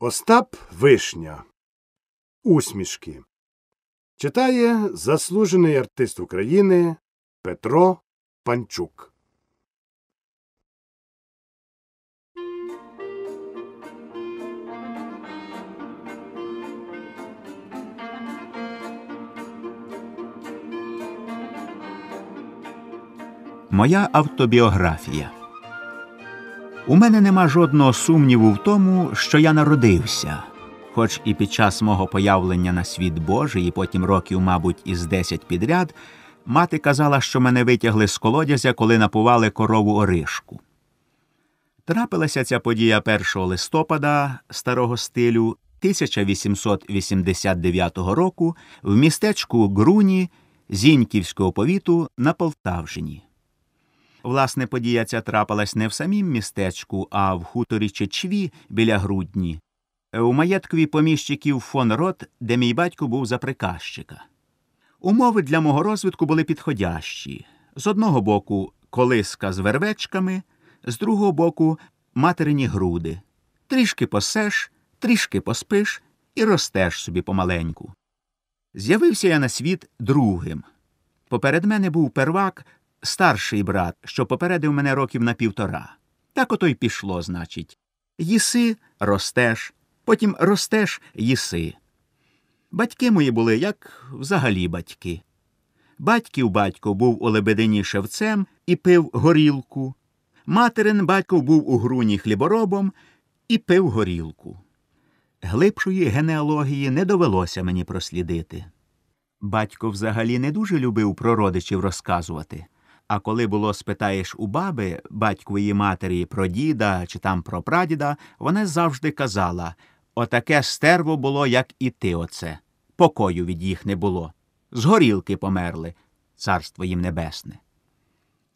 Остап Вишня. Усмішки. Читає заслужений артист України Петро Панчук. Моя автобіографія. У мене нема жодного сумніву в тому, що я народився, хоч і під час мого появлення на світ Божий, і потім років, мабуть, із десять підряд, мати казала, що мене витягли з колодязя, коли напували корову оришку. Трапилася ця подія 1 листопада старого стилю 1889 року в містечку Груні Зіньківського повіту на Полтавщині. Власне, подія ця трапилась не в самім містечку, а в хуторі Чечві біля грудні, у маєткові поміщиків фон Рот, де мій батько був за приказчика. Умови для мого розвитку були підходящі з одного боку, колиска з вервечками, з другого боку, материні груди. Трішки посеш, трішки поспиш і ростеш собі помаленьку. З'явився я на світ другим. Поперед мене був первак, старший брат, що попередив мене років на півтора. Так ото й пішло, значить. Їси ростеш, потім ростеш їси. Батьки мої були, як взагалі батьки. Батьків батько був у лебедині шевцем і пив горілку. Материн батько був у груні хліборобом і пив горілку. Глибшої генеалогії не довелося мені прослідити. Батько взагалі не дуже любив про родичів розказувати. А коли було спитаєш у баби, батькової матері про діда чи там про прадіда, вона завжди казала отаке стерво було, як і ти оце. Покою від їх не було. З горілки померли, царство їм небесне.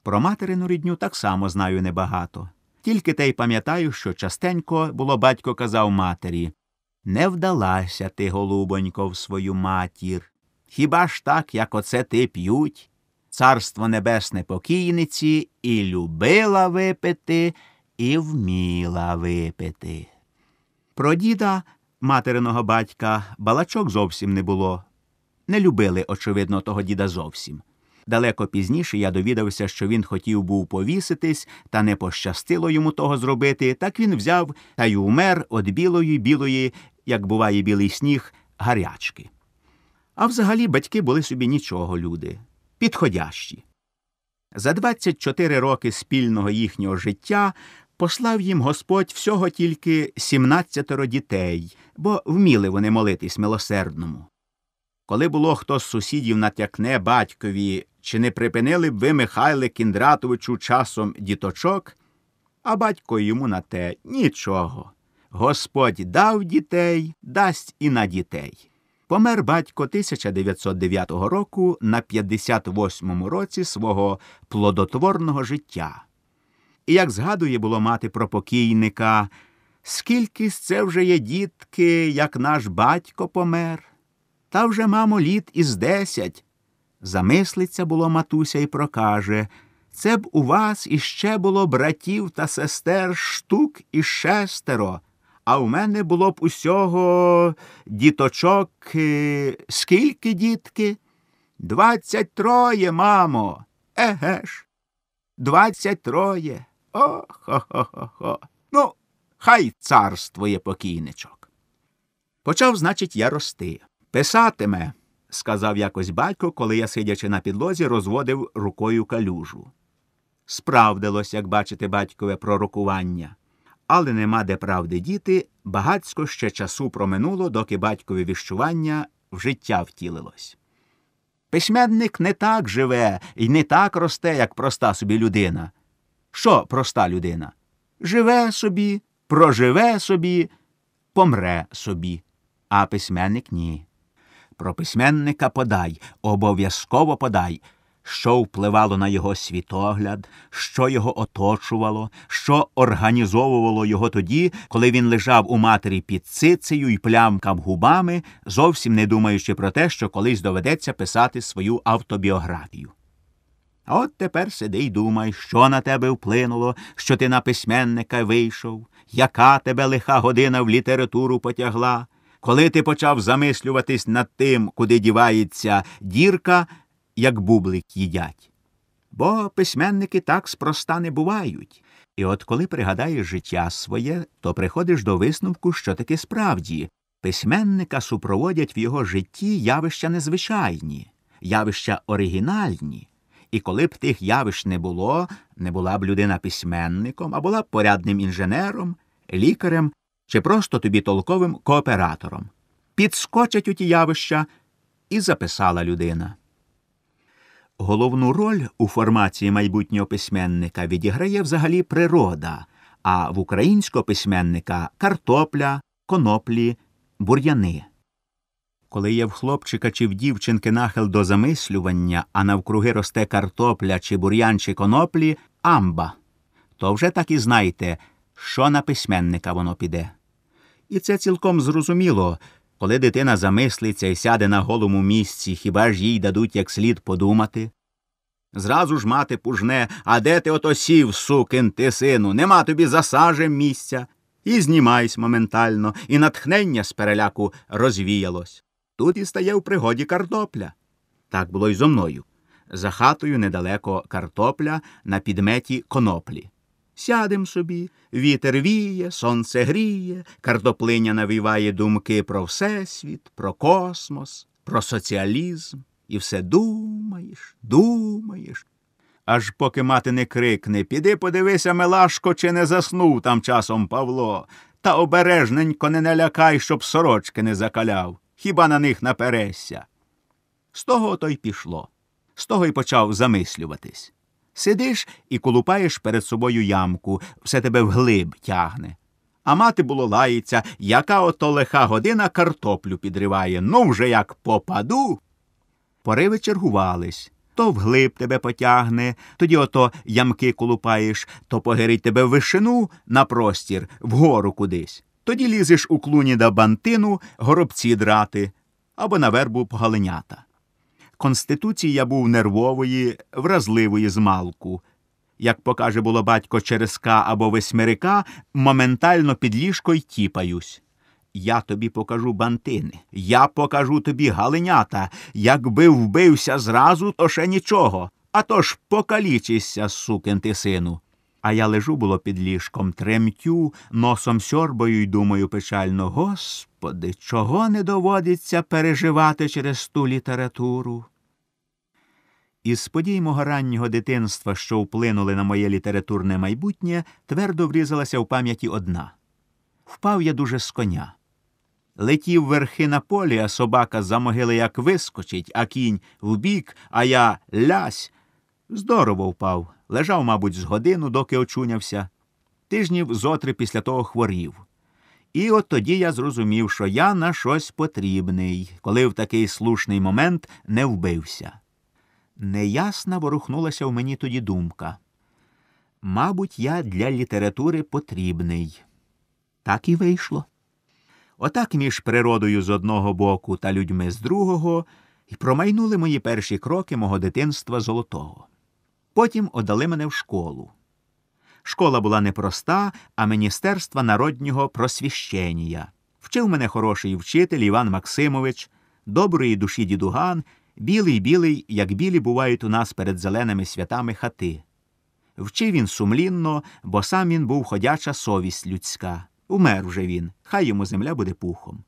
Про материну рідню так само знаю небагато. Тільки те й пам'ятаю, що частенько було батько казав матері Не вдалася ти, голубонько, в свою матір. Хіба ж так, як оце ти п'ють? Царство небесне покійниці і любила випити, і вміла випити. Про діда, материного батька, балачок зовсім не було. Не любили, очевидно, того діда зовсім. Далеко пізніше я довідався, що він хотів був повіситись, та не пощастило йому того зробити, так він взяв та й умер від білої, білої, як буває білий сніг, гарячки. А взагалі батьки були собі нічого, люди підходящі. За 24 роки спільного їхнього життя послав їм Господь всього тільки 17 дітей, бо вміли вони молитись милосердному. Коли було хто з сусідів натякне батькові, чи не припинили б ви, Михайле Кіндратовичу, часом діточок, а батько йому на те нічого. Господь дав дітей, дасть і на дітей. Помер батько 1909 року на 58-му році свого плодотворного життя. І як згадує було мати про покійника, скільки з це вже є дітки, як наш батько помер, та вже, мамо, літ із десять. Замислиться було матуся і прокаже це б у вас іще було братів та сестер штук і шестеро а в мене було б усього діточок. Е, скільки дітки? Двадцять троє, мамо. Еге ж. Двадцять троє. О-хо-хо-хо. Ну, хай царствує покійничок. Почав, значить, я рости. Писатиме, сказав якось батько, коли я, сидячи на підлозі, розводив рукою калюжу. Справдилось, як бачите, батькове пророкування але нема де правди діти, багацько ще часу проминуло, доки батькові віщування в життя втілилось. Письменник не так живе і не так росте, як проста собі людина. Що проста людина? Живе собі, проживе собі, помре собі, а письменник ні. Про письменника подай, обов'язково подай що впливало на його світогляд, що його оточувало, що організовувало його тоді, коли він лежав у матері під цицею і плямкав губами, зовсім не думаючи про те, що колись доведеться писати свою автобіографію. А от тепер сиди й думай, що на тебе вплинуло, що ти на письменника вийшов, яка тебе лиха година в літературу потягла, коли ти почав замислюватись над тим, куди дівається дірка, як бублик їдять. Бо письменники так спроста не бувають. І от коли пригадаєш життя своє, то приходиш до висновку, що таки справді письменника супроводять в його житті явища незвичайні, явища оригінальні. І коли б тих явищ не було, не була б людина письменником, а була б порядним інженером, лікарем чи просто тобі толковим кооператором. Підскочать у ті явища і записала людина. Головну роль у формації майбутнього письменника відіграє взагалі природа, а в українського письменника картопля, коноплі, бур'яни. Коли є в хлопчика чи в дівчинки нахил до замислювання, а навкруги росте картопля чи бур'ян чи коноплі амба, то вже так і знайте, що на письменника воно піде. І це цілком зрозуміло, коли дитина замислиться і сяде на голому місці, хіба ж їй дадуть як слід подумати? Зразу ж мати пужне, а де ти ото сів, сукин ти сину, нема тобі засажем місця. І знімайсь моментально, і натхнення з переляку розвіялось. Тут і стає в пригоді картопля. Так було й зо мною. За хатою недалеко картопля на підметі коноплі. Сядем собі, вітер віє, сонце гріє, картоплиня навіває думки про всесвіт, про космос, про соціалізм. І все думаєш, думаєш. Аж поки мати не крикне Піди подивися, Мелашко, чи не заснув там часом Павло, та обережненько не налякай, щоб сорочки не закаляв. Хіба на них напересся. З того то й пішло. З того й почав замислюватись. Сидиш і колупаєш перед собою ямку, все тебе вглиб тягне. А мати було лається, яка ото лиха година картоплю підриває. Ну, вже як попаду. Пориви чергувались. То вглиб тебе потягне, тоді ото ямки колупаєш, то погирить тебе в вишину на простір, вгору кудись. Тоді лізеш у клуні до бантину горобці драти або на вербу погаленята. Конституція був нервової, вразливої змалку. Як покаже було батько черезка або восьмерика, моментально під ліжко й тіпаюсь. Я тобі покажу бантини, я покажу тобі галенята. Якби вбився зразу, то ще нічого. А то ж покалічишся, сукин ти сину. А я лежу було під ліжком, тремтю, носом сьорбою й думаю печально Господи, чого не доводиться переживати через ту літературу? Із подій мого раннього дитинства, що вплинули на моє літературне майбутнє, твердо врізалася в пам'яті одна. Впав я дуже з коня. Летів верхи на полі, а собака за могили як вискочить, а кінь вбік, а я лясь. Здорово впав. Лежав, мабуть, з годину, доки очунявся. Тижнів зотри після того хворів. І от тоді я зрозумів, що я на щось потрібний, коли в такий слушний момент не вбився. Неясна ворухнулася в мені тоді думка. Мабуть, я для літератури потрібний. Так і вийшло. Отак між природою з одного боку та людьми з другого і промайнули мої перші кроки мого дитинства золотого. Потім отдали мене в школу. Школа була непроста, а Міністерства народнього просвіщення. Вчив мене хороший вчитель Іван Максимович, доброї душі дідуган, білий білий, як білі бувають у нас перед зеленими святами хати. Вчив він сумлінно, бо сам він був ходяча совість людська. Умер вже він, хай йому земля буде пухом.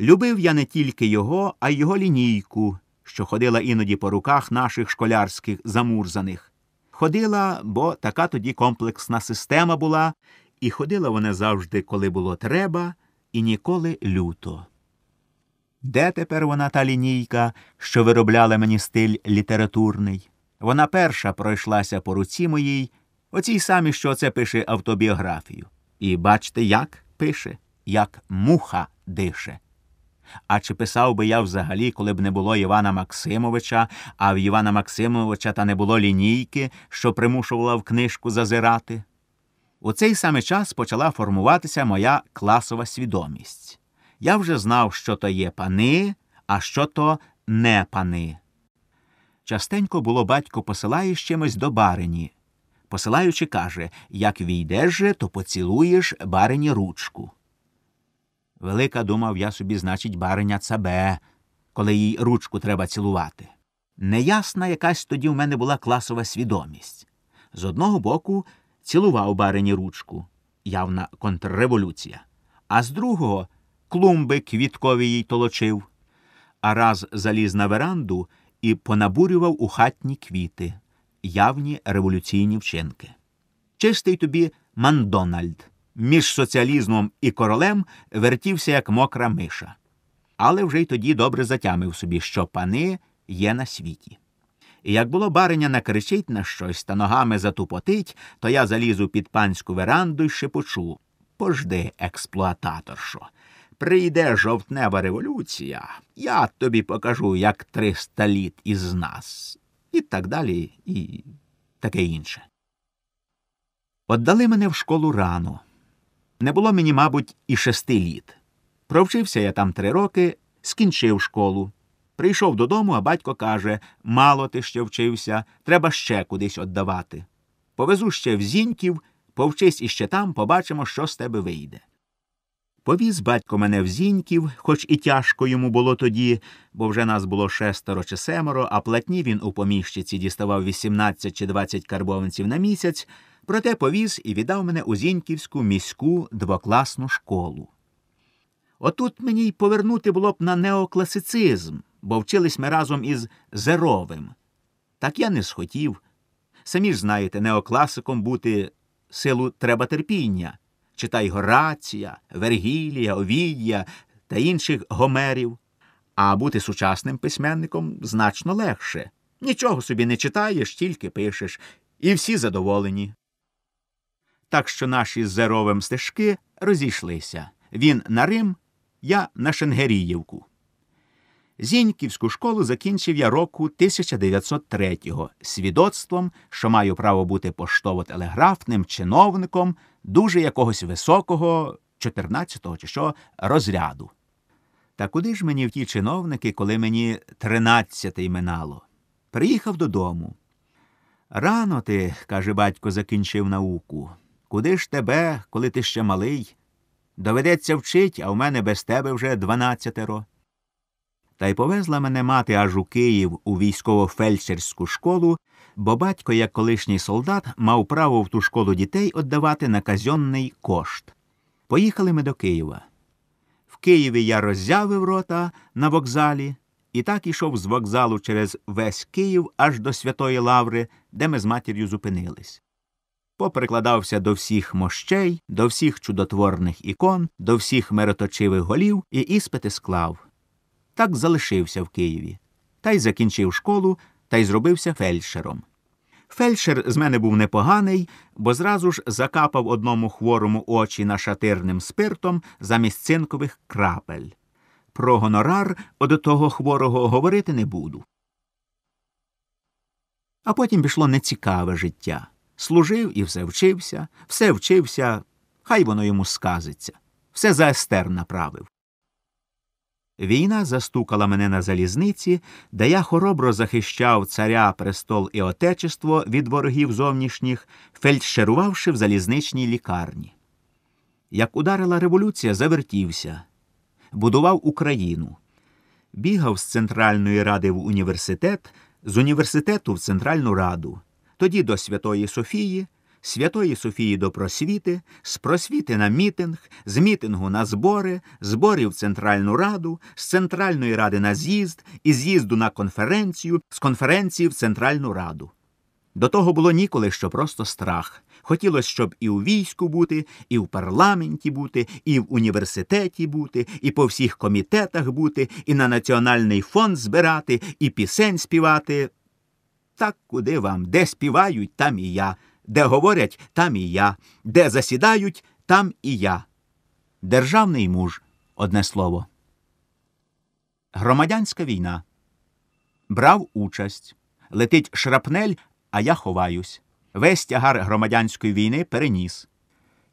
Любив я не тільки його, а й його лінійку, що ходила іноді по руках наших школярських замурзаних. Ходила, бо така тоді комплексна система була, і ходила вона завжди, коли було треба, і ніколи люто. Де тепер вона та лінійка, що виробляла мені стиль літературний? Вона перша пройшлася по руці моїй, оцій самі, що це пише автобіографію. І бачте, як пише, як муха дише. А чи писав би я взагалі, коли б не було Івана Максимовича, а в Івана Максимовича та не було лінійки, що примушувала в книжку зазирати? У цей самий час почала формуватися моя класова свідомість. Я вже знав, що то є пани, а що то не пани. Частенько було батько посилає з чимось до барині. Посилаючи, каже як війдеш же, то поцілуєш барині ручку. Велика думав я собі, значить, бариня цабе, коли їй ручку треба цілувати. Неясна якась тоді в мене була класова свідомість. З одного боку цілував барині ручку, явна контрреволюція, а з другого клумби квіткові їй толочив, а раз заліз на веранду і понабурював у хатні квіти, явні революційні вчинки. Чистий тобі Мандональд. Між соціалізмом і королем вертівся, як мокра миша. Але вже й тоді добре затямив собі, що пани є на світі. І як було бариня накричить на щось та ногами затупотить, то я залізу під панську веранду й шепочу Пожди, експлуататоршо, прийде жовтнева революція, я тобі покажу, як триста літ із нас, і так далі, і таке інше. Отдали мене в школу рано. Не було мені, мабуть, і шести літ. Провчився я там три роки, скінчив школу. Прийшов додому, а батько каже мало ти ще вчився, треба ще кудись віддавати. Повезу ще в Зіньків, повчись іще там, побачимо, що з тебе вийде. Повіз батько мене в Зіньків, хоч і тяжко йому було тоді, бо вже нас було шестеро чи семеро, а платні він у поміщиці діставав 18 чи 20 карбованців на місяць, проте повіз і віддав мене у Зіньківську міську двокласну школу. Отут мені й повернути було б на неокласицизм, бо вчились ми разом із Зеровим. Так я не схотів. Самі ж знаєте, неокласиком бути силу треба терпіння. Читай Горація, Вергілія, Овідія та інших гомерів. А бути сучасним письменником значно легше. Нічого собі не читаєш, тільки пишеш, і всі задоволені. Так що наші з Зеровим стежки розійшлися. Він на Рим, я на Шенгеріївку. Зіньківську школу закінчив я року 1903-го свідоцтвом, що маю право бути поштово-телеграфним чиновником дуже якогось високого, 14-го чи що, розряду. Та куди ж мені в ті чиновники, коли мені тринадцятий минало? Приїхав додому. Рано ти, каже батько, закінчив науку. Куди ж тебе, коли ти ще малий? Доведеться вчить, а в мене без тебе вже дванадцятеро. Та й повезла мене мати аж у Київ у військово-фельдшерську школу, бо батько, як колишній солдат, мав право в ту школу дітей віддавати на казьонний кошт. Поїхали ми до Києва. В Києві я роззявив рота на вокзалі і так ішов з вокзалу через весь Київ аж до Святої Лаври, де ми з матір'ю зупинились. Поприкладався до всіх мощей, до всіх чудотворних ікон, до всіх мироточивих голів і іспити склав. Так залишився в Києві, та й закінчив школу та й зробився фельдшером. Фельдшер з мене був непоганий, бо зразу ж закапав одному хворому очі нашатирним спиртом замість цинкових крапель. Про гонорар од того хворого говорити не буду. А потім пішло нецікаве життя. Служив і все вчився, все вчився, хай воно йому сказиться, все за естер направив. Війна застукала мене на залізниці, де я хоробро захищав царя, престол і отечество від ворогів зовнішніх, фельдшерувавши в залізничній лікарні. Як ударила революція, завертівся, будував Україну, бігав з Центральної ради в університет, з університету в Центральну раду, тоді до Святої Софії. Святої Софії до просвіти, з просвіти на мітинг, з мітингу на збори, зборів в Центральну Раду, з Центральної ради на з'їзд, і з'їзду на конференцію, з конференції в Центральну Раду. До того було ніколи, що просто страх. Хотілося, щоб і у війську бути, і в парламенті бути, і в університеті бути, і по всіх комітетах бути, і на національний фонд збирати, і пісень співати. Так куди вам, де співають, там і я. Де говорять, там і я, де засідають, там і я. Державний муж одне слово. Громадянська війна. Брав участь. Летить шрапнель, а я ховаюсь. Весь тягар громадянської війни переніс.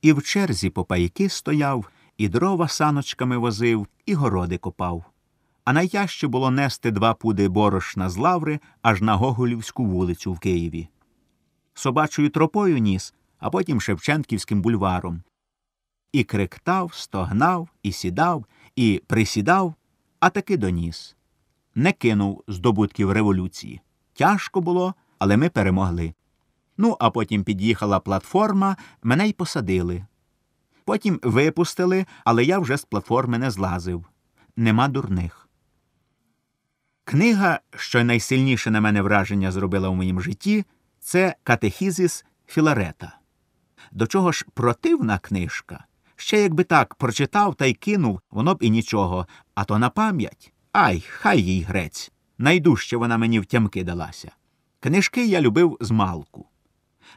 І в черзі по пайки стояв, і дрова саночками возив, і городи копав. а найтяжче було нести два пуди борошна з лаври аж на Гоголівську вулицю в Києві. Собачою тропою ніс, а потім Шевченківським бульваром. І криктав, стогнав, і сідав, і присідав, а таки доніс. Не кинув здобутків революції. Тяжко було, але ми перемогли. Ну, а потім під'їхала платформа, мене й посадили. Потім випустили, але я вже з платформи не злазив. Нема дурних. Книга, що найсильніше на мене враження зробила в моїм житті, це Катехізис Філарета. До чого ж противна книжка? Ще якби так прочитав та й кинув, воно б і нічого, а то на пам'ять. Ай, хай їй грець. Найдужче вона мені втямки далася. Книжки я любив з малку.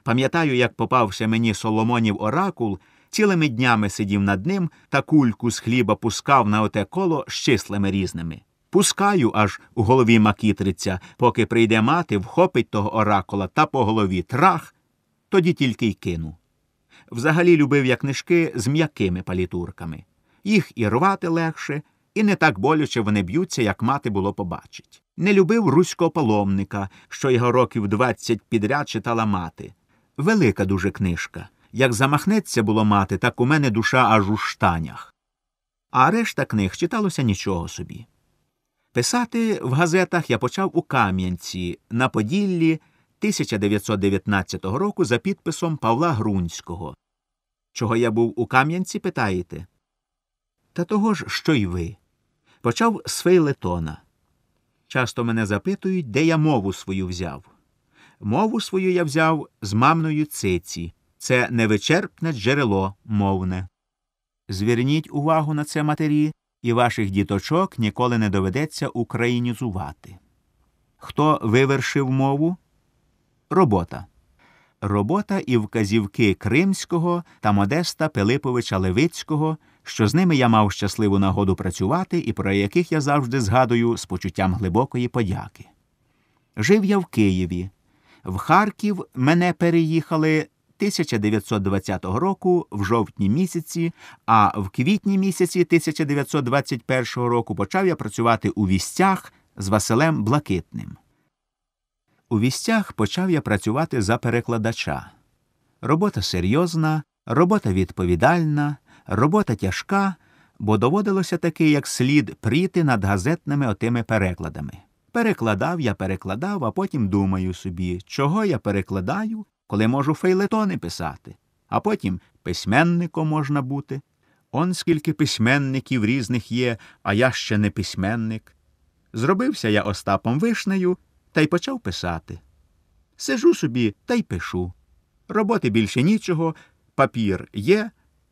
Пам'ятаю, як попався мені Соломонів оракул, цілими днями сидів над ним та кульку з хліба пускав на оте коло з числами різними. Пускаю, аж у голові макітриться, поки прийде мати, вхопить того оракула та по голові трах, тоді тільки й кину. Взагалі любив я книжки з м'якими палітурками. Їх і рвати легше, і не так боляче вони б'ються, як мати було побачить. Не любив руського паломника, що його років двадцять підряд читала мати. Велика дуже книжка. Як замахнеться було мати, так у мене душа аж у штанях. А решта книг читалося нічого собі. Писати в газетах я почав у Кам'янці на Поділлі 1919 року за підписом Павла Грунського. Чого я був у Кам'янці, питаєте? Та того ж, що й ви. Почав з фейлетона. Часто мене запитують, де я мову свою взяв. Мову свою я взяв з мамною циці. Це невичерпне джерело мовне. Зверніть увагу на це матері, і ваших діточок ніколи не доведеться українізувати. Хто вивершив мову? Робота. Робота і вказівки Кримського та Модеста Пилиповича Левицького, що з ними я мав щасливу нагоду працювати і про яких я завжди згадую з почуттям глибокої подяки. Жив я в Києві. В Харків мене переїхали 1920 року в жовтні місяці, а в квітні місяці 1921 року почав я працювати у вістях з Василем Блакитним. У вістях почав я працювати за перекладача. Робота серйозна, робота відповідальна, робота тяжка, бо доводилося таки як слід пріти над газетними отими перекладами. Перекладав я, перекладав, а потім думаю собі, чого я перекладаю, коли можу фейлетони писати, а потім письменником можна бути. Он скільки письменників різних є, а я ще не письменник. Зробився я Остапом Вишнею та й почав писати. Сижу собі та й пишу. Роботи більше нічого, папір є,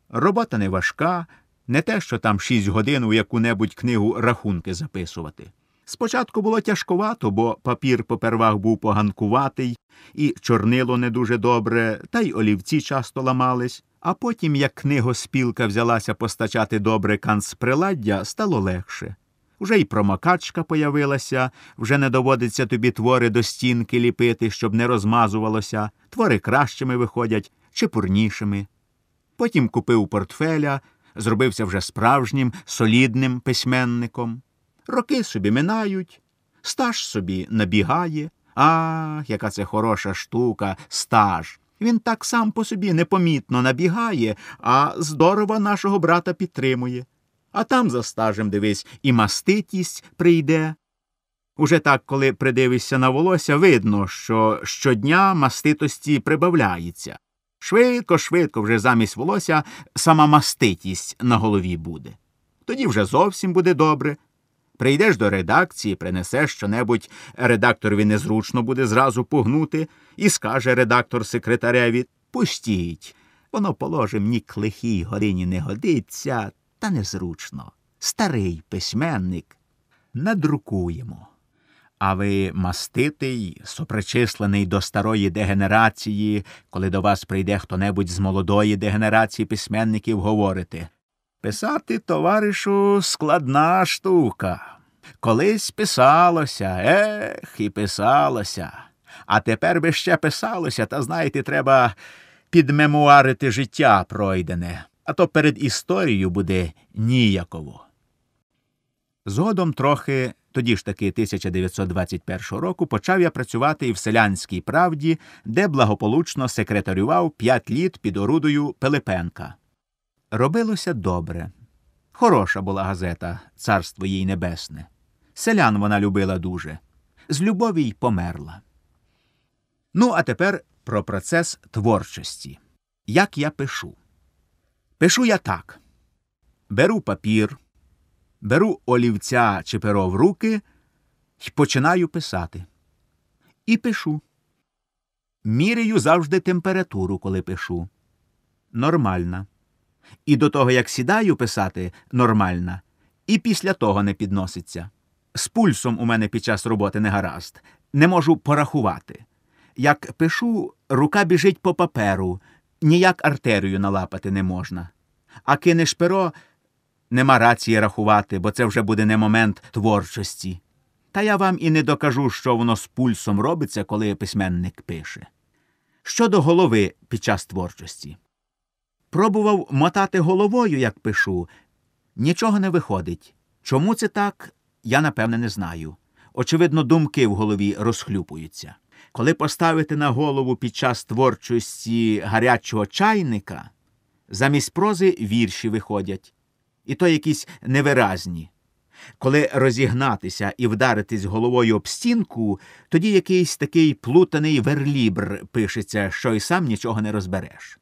робота не важка, не те, що там шість годин у яку-небудь книгу рахунки записувати. Спочатку було тяжкувато, бо папір попервах був поганкуватий, і чорнило не дуже добре, та й олівці часто ламались. А потім, як книгоспілка взялася постачати добре канцприладдя, стало легше. Вже й промокачка появилася, вже не доводиться тобі твори до стінки ліпити, щоб не розмазувалося, твори кращими виходять, чепурнішими. Потім купив портфеля, зробився вже справжнім, солідним письменником. Роки собі минають, стаж собі набігає. Ах, яка це хороша штука, стаж. Він так сам по собі непомітно набігає, а здорово нашого брата підтримує. А там за стажем, дивись, і маститість прийде. Уже так, коли придивишся на волосся, видно, що щодня маститості прибавляється. Швидко, швидко вже замість волосся сама маститість на голові буде. Тоді вже зовсім буде добре. Прийдеш до редакції, принесеш щонебудь редакторові незручно буде зразу погнути, і скаже редактор секретареві Пустіть. Воно, положим, ні к лихій горині не годиться, та незручно. Старий письменник. Надрукуємо. А ви маститий, сопричислений до старої дегенерації, коли до вас прийде хто небудь з молодої дегенерації письменників, говорите Писати, товаришу, складна штука. Колись писалося, ех, і писалося. А тепер би ще писалося, та знаєте, треба підмемуарити життя пройдене, а то перед історією буде ніяково. Згодом трохи, тоді ж таки 1921 року, почав я працювати і в селянській правді, де благополучно секретарював п'ять літ під орудою Пилипенка. Робилося добре. Хороша була газета, царство їй небесне. Селян вона любила дуже. З любові й померла. Ну, а тепер про процес творчості. Як я пишу? Пишу я так: беру папір, беру олівця чи перо в руки і починаю писати. І пишу. Міряю завжди температуру, коли пишу. Нормальна. І до того, як сідаю писати, нормальна, і після того не підноситься. З пульсом у мене під час роботи не гаразд, не можу порахувати. Як пишу, рука біжить по паперу, ніяк артерію налапати не можна. А кинеш перо, нема рації рахувати, бо це вже буде не момент творчості. Та я вам і не докажу, що воно з пульсом робиться, коли письменник пише. Щодо голови під час творчості. Пробував мотати головою, як пишу. Нічого не виходить. Чому це так, я напевне не знаю. Очевидно, думки в голові розхлюпуються. Коли поставити на голову під час творчості гарячого чайника, замість прози вірші виходять, і то якісь невиразні. Коли розігнатися і вдаритись головою об стінку, тоді якийсь такий плутаний верлібр пишеться, що й сам нічого не розбереш.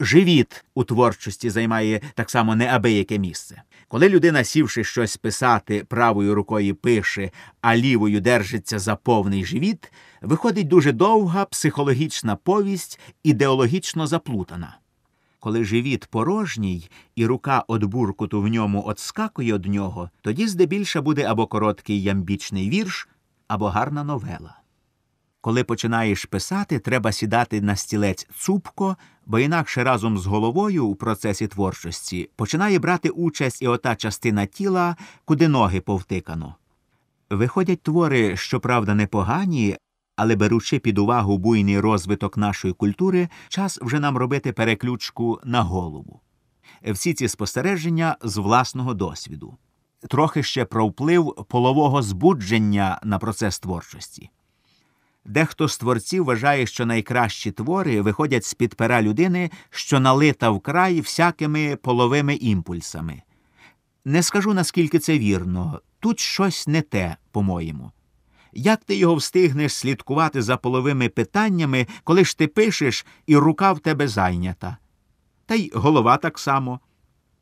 Живіт у творчості займає так само неабияке місце. Коли людина, сівши щось писати, правою рукою пише, а лівою держиться за повний живіт, виходить дуже довга психологічна повість, ідеологічно заплутана. Коли живіт порожній і рука од буркуту в ньому отскакує од нього, тоді здебільше буде або короткий ямбічний вірш, або гарна новела. Коли починаєш писати, треба сідати на стілець цупко, бо інакше разом з головою у процесі творчості починає брати участь і ота частина тіла, куди ноги повтикано. Виходять твори, щоправда, непогані, але беручи під увагу буйний розвиток нашої культури, час вже нам робити переключку на голову. Всі ці спостереження з власного досвіду. Трохи ще про вплив полового збудження на процес творчості. Дехто з творців вважає, що найкращі твори виходять з під пера людини, що налита вкрай всякими половими імпульсами. Не скажу, наскільки це вірно, тут щось не те, по-моєму. Як ти його встигнеш слідкувати за половими питаннями, коли ж ти пишеш, і рука в тебе зайнята? Та й голова так само.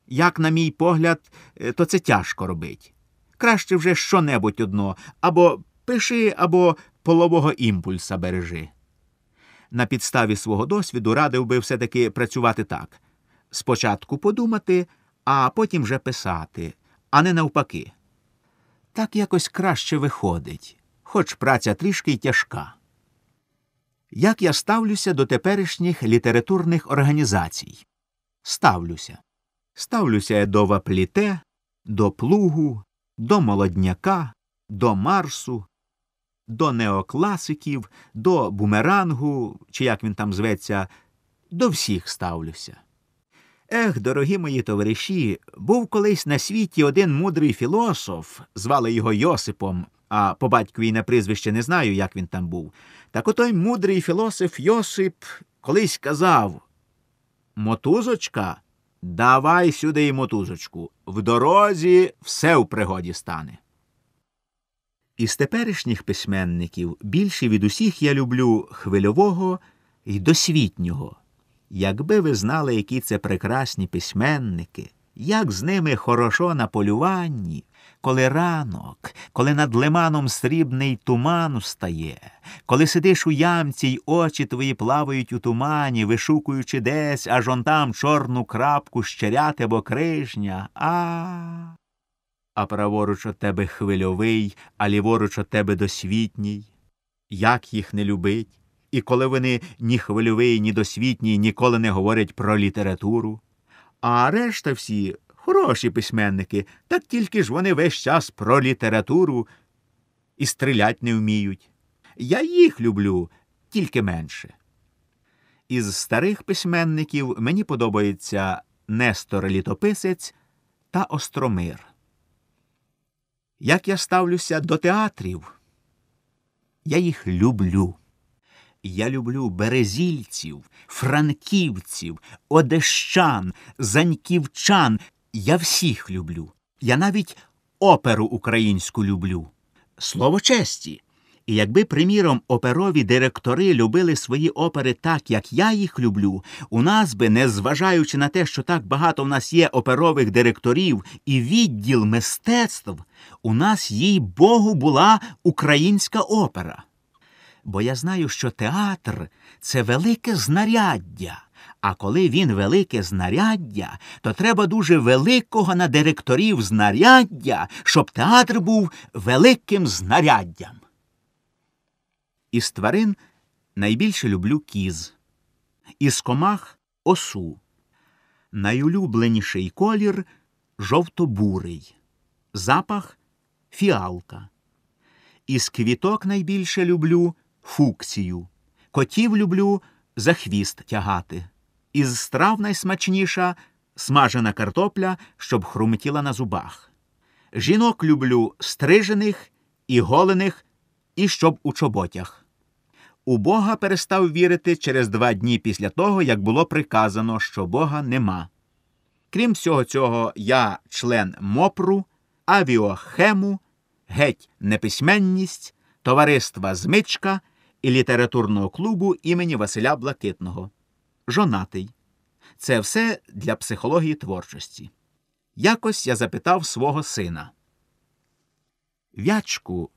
Як, на мій погляд, е, то це тяжко робить. Краще вже що-небудь одно або пиши, або полового імпульса бережи. На підставі свого досвіду радив би все таки працювати так спочатку подумати, а потім вже писати, а не навпаки. Так якось краще виходить, хоч праця трішки й тяжка. Як я ставлюся до теперішніх літературних організацій? Ставлюся. Ставлюся до вапліте, до плугу, до молодняка, до Марсу, до неокласиків, до бумерангу, чи як він там зветься, до всіх ставлюся. Ех, дорогі мої товариші, був колись на світі один мудрий філософ, звали його Йосипом, а по батькові на прізвище не знаю, як він там був. Так отой мудрий філософ Йосип колись казав Мотузочка, давай сюди й мотузочку. В дорозі все в пригоді стане. Із теперішніх письменників більше від усіх я люблю хвильового і досвітнього. Якби ви знали, які це прекрасні письменники, як з ними хорошо на полюванні, коли ранок, коли над лиманом срібний туман встає, коли сидиш у ямці й очі твої плавають у тумані, вишукуючи десь аж он там чорну крапку щеряти або крижня, а а праворуч от тебе хвильовий, а ліворуч от тебе досвітній. Як їх не любить, і коли вони ні хвильовий, ні досвітній ніколи не говорять про літературу. А решта всі хороші письменники, так тільки ж вони весь час про літературу і стрілять не вміють. Я їх люблю тільки менше. Із старих письменників мені подобається Нестор Літописець та Остромир. Як я ставлюся до театрів? Я їх люблю. Я люблю березільців, франківців, одещан, заньківчан. Я всіх люблю. Я навіть оперу українську люблю. Слово честі. І якби, приміром, оперові директори любили свої опери так, як я їх люблю, у нас би, незважаючи на те, що так багато в нас є оперових директорів і відділ мистецтв, у нас, їй Богу, була українська опера. Бо я знаю, що театр це велике знаряддя. А коли він велике знаряддя, то треба дуже великого на директорів знаряддя, щоб театр був великим знаряддям. Із тварин найбільше люблю кіз, із комах осу. Найулюбленіший колір жовто-бурий, запах фіалка. Із квіток найбільше люблю фуксію, котів люблю за хвіст тягати. Із страв найсмачніша смажена картопля, щоб хрумтіла на зубах. Жінок люблю стрижених і голених, і щоб у чоботях. У Бога перестав вірити через два дні після того, як було приказано, що Бога нема. Крім всього цього, я член мопру, авіохему, геть неписьменність, товариства Змичка і літературного клубу імені Василя Блакитного. Жонатий. Це все для психології творчості. Якось я запитав свого сина. Вячку,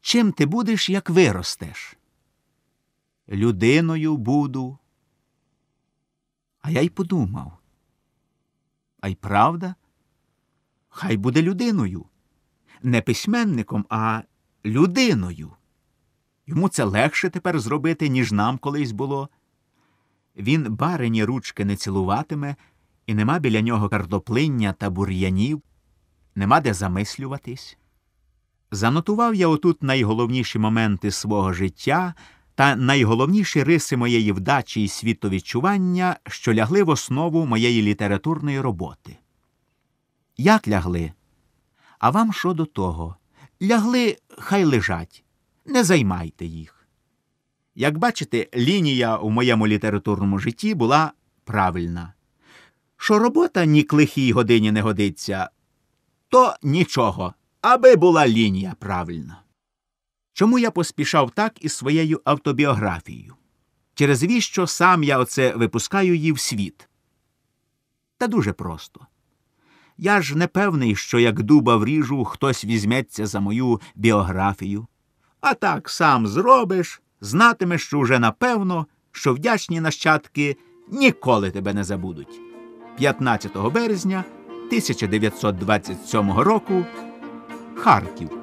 чим ти будеш, як виростеш? Людиною буду. А я й подумав. А й правда? Хай буде людиною. Не письменником, а людиною. Йому це легше тепер зробити, ніж нам колись було. Він барині ручки не цілуватиме, і нема біля нього картоплиння та бур'янів, нема де замислюватись. Занотував я отут найголовніші моменти свого життя та найголовніші риси моєї вдачі і світовідчування, що лягли в основу моєї літературної роботи. Як лягли? А вам що до того? Лягли, хай лежать, не займайте їх. Як бачите, лінія у моєму літературному житті була правильна. Що робота ні к лихій годині не годиться, то нічого, аби була лінія правильна. Чому я поспішав так із своєю автобіографією? Через віщо сам я оце випускаю її в світ? Та дуже просто. Я ж не певний, що як дуба вріжу, хтось візьметься за мою біографію. А так сам зробиш, знатимеш, що вже напевно, що вдячні нащадки ніколи тебе не забудуть. 15 березня 1927 року Харків.